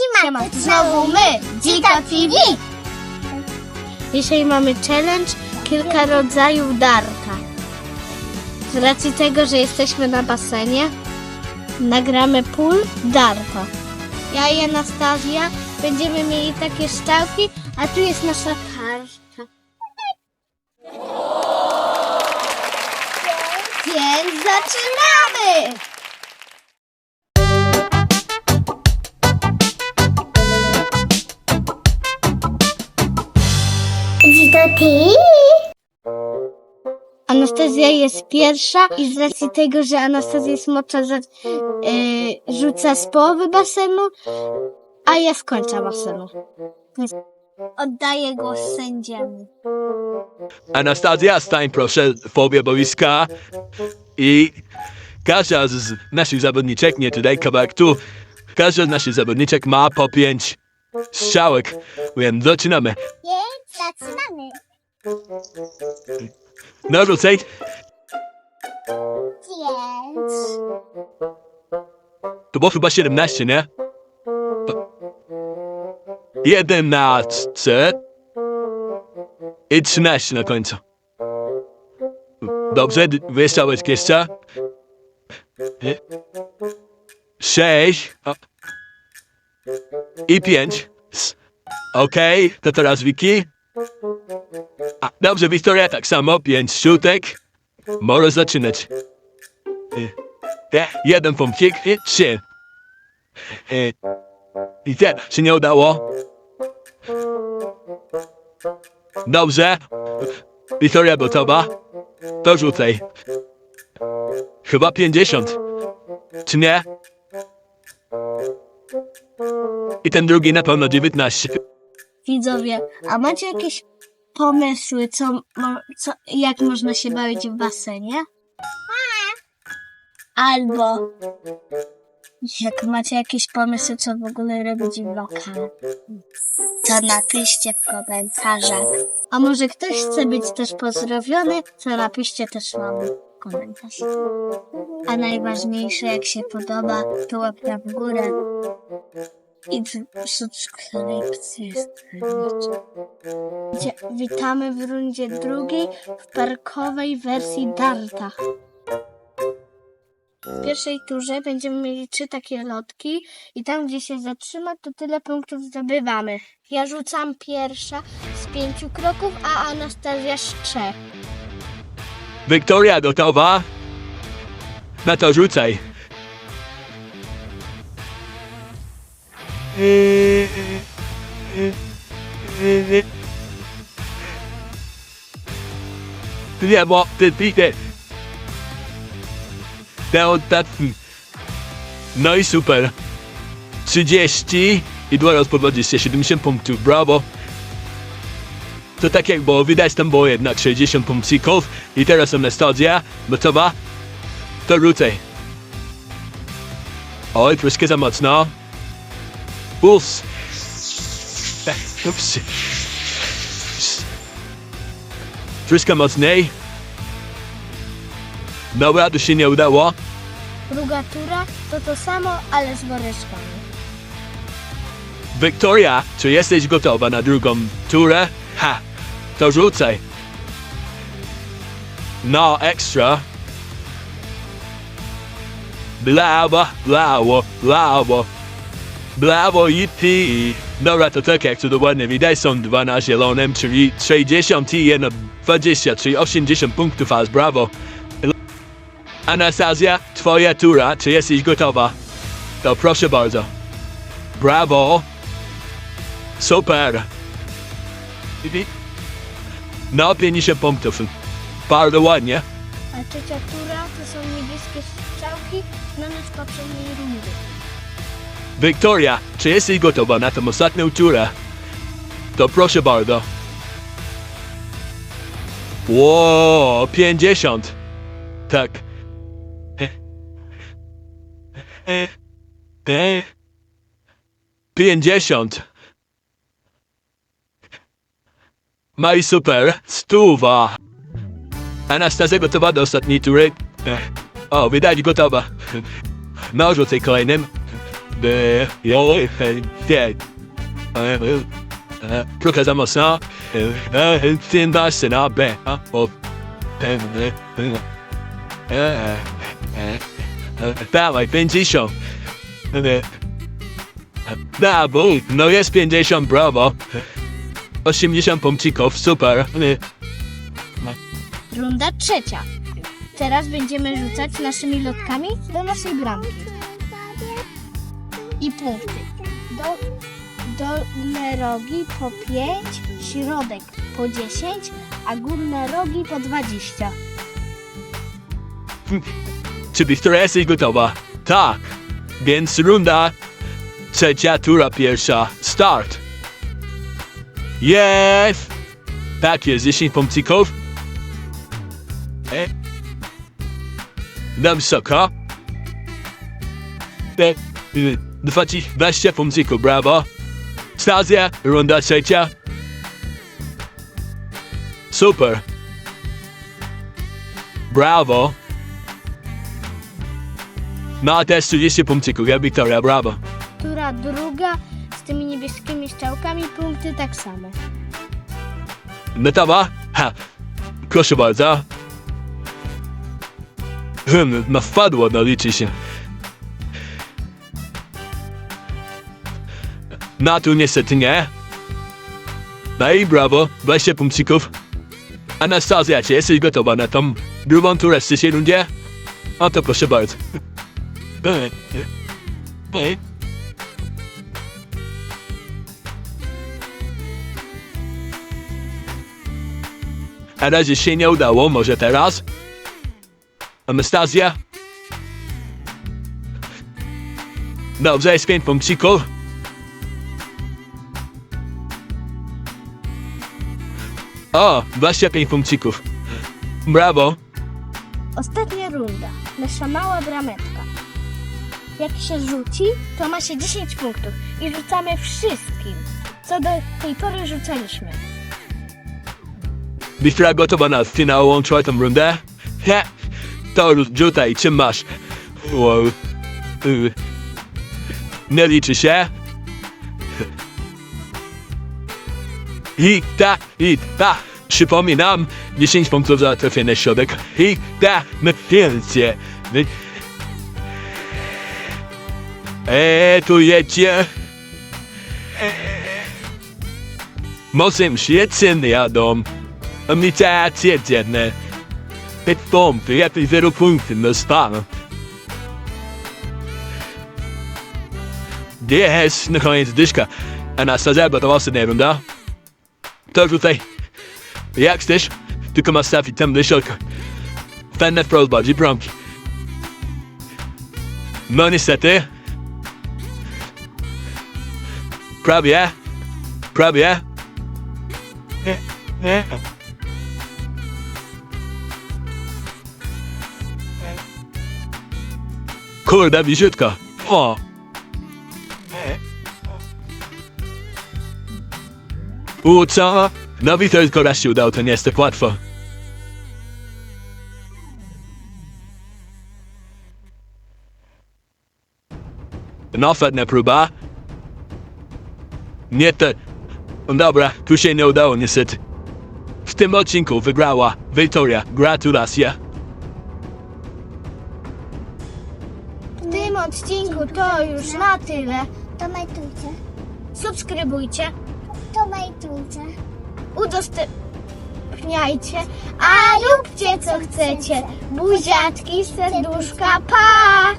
Siema, znowu my, Dzika TV. Dzisiaj mamy challenge kilka rodzajów darta. Z racji tego, że jesteśmy na basenie, nagramy pól darta. Ja i Anastazja będziemy mieli takie szczałki, a tu jest nasza tarcza. Więc zaczynamy! TV. Anastazja jest pierwsza i z racji tego, że Anastazja jest mocna, za, yy, rzuca z połowy basenu, a ja z końca basenu. Więc Oddaję głos sędziemu. Anastazja, stań proszę w połowie boiska i każda z naszych zawodniczek, nie tutaj, kawałek tu, każda z naszych zawodniczek ma po pięć strzałek, więc zaczynamy. Zaczynamy. No rzucaj. Więc... To było chyba 17, nie? 11 i 13 na końcu. Dobrze, strzałeczki jeszcze. 6 i 5. Okej, to teraz Wiki. A, dobrze, Wiktoria, tak samo, 5 szczutek. Możesz zaczynać. E, Jeden punkcik i trzy. E, I ten się nie udało. Dobrze. Wiktoria gotowa. To rzucaj. Chyba 50. Czy nie? I ten drugi na pewno 19. Widzowie, a macie jakieś pomysły, co, co, jak można się bawić w basenie? Albo jak macie jakieś pomysły, co w ogóle robić w lokalu, to napiszcie w komentarzach. A może ktoś chce być też pozdrowiony, to napiszcie też mam komentarz. A najważniejsze, jak się podoba, to łapka w górę i subskrypcję. Dzie- Witamy w rundzie drugiej w parkowej wersji Darta. W pierwszej turze będziemy mieli trzy takie lotki i tam, gdzie się zatrzyma, to tyle punktów zdobywamy. Ja rzucam pierwsza z pięciu kroków, a Anastazja z trzech. Wiktoria gotowa? Na to rzucaj. Nie, bo ty pite. Te ostatni. No i super. 30 i dwa razy po 20, 70 punktów, brawo. To tak jak było, widać tam było jednak 60 punkcików i teraz Anastazja, gotowa? To rzucaj. Oj, troszkę za mocno. Puls. Ups. Troszkę mocniej. Dobra, to się nie udało. Druga tura to to samo, ale z woreczkami. Wiktoria, czy jesteś gotowa na drugą turę? Ha, to rzucaj. No, ekstra. Brawo, brawo, brawo. Brawo i ty. Dobra, to tak jak to dokładnie widać, są dwa na zielonym, czyli 60 i jedno 20, czyli 80 punktów, aż brawo. Anastazja, twoja tura, czy jesteś gotowa? To proszę bardzo. Brawo. Super. No, 50 punktów. Bardzo ładnie. A trzecia tura to są niebieskie strzałki na nasz poprzedniej rundy. Wiktoria, czy jesteś gotowa na tę ostatnią turę? To proszę bardzo. Ło, 50. Tak. 50. No i super. Stuwa. Anastazja gotowa do ostatniej tury? O, widać gotowa. No, kolejnym. De, jo, de, Plocka za mocno, ten da się na B, o, Dawaj, 50. Da, bo, no jest 50, brawo. 80 punkcików, super. Runda trzecia. Teraz będziemy rzucać naszymi lotkami do naszej bramki. I punkty. Do, dolne rogi po 5, środek po 10, a górne rogi po 20. Czy Wiktoria jesteś gotowa? Tak. Więc runda trzecia, tura pierwsza. Start. Jest! Tak jest, 10 punkcików. E? Dam soko. E, y, 20, 20 punkcików, brawo. Stazja, runda trzecia. Super. Brawo. No, też 30 punkcików, ja Wiktoria, brawo. Tura druga z tymi niebieskimi strzałkami, punkty tak samo. Gotowa? Ha. Proszę bardzo. Hmm, no wpadło, no liczy się. No tu niestety nie. No i brawo, 20 punkcików. Anastazja, czy jesteś gotowa na tą drugą trzeciej rundzie? O to proszę bardzo. A razie się nie udało, może teraz? Anastazja? Dobrze, jest pięć punkcików. O, 25 punkcików. Brawo. Ostatnia runda. Nasza mała brametka. Jak się rzuci, to ma się 10 punktów i rzucamy wszystkim, co do tej pory rzucaliśmy. Wiktoria gotowa na finałową czwartą rundę? He, to rzucaj, czym masz? Wow. Y. Nie liczy się? I ta, i ta. Przypominam, 10 punktów za trafienie środek. I ta, na pięcie. Eee, tu jedzie. Mocem świecen jadą. Imitacje dzienne. Pięć punktów, lepiej zero punktów na span. Jest, na koniec dyszka. A na stazerba to ostatnia runda. To tutaj. Jak chcesz, tylko masz trafić tam środka. Fajna prośba, dzi bramki. No niestety. Prawie. Prawie. Kurde, bliziutko. O. U, co? No mi to raz się udało, to nie jest tak łatwo. No, próba. Nie to... Dobra, tu się nie udało niestety. W tym odcinku wygrała Wiktoria. Gratulacje. W tym odcinku to już na tyle. To majtujcie. Subskrybujcie, To udostępniajcie, a róbcie co chcecie. Buziatki, serduszka, pa!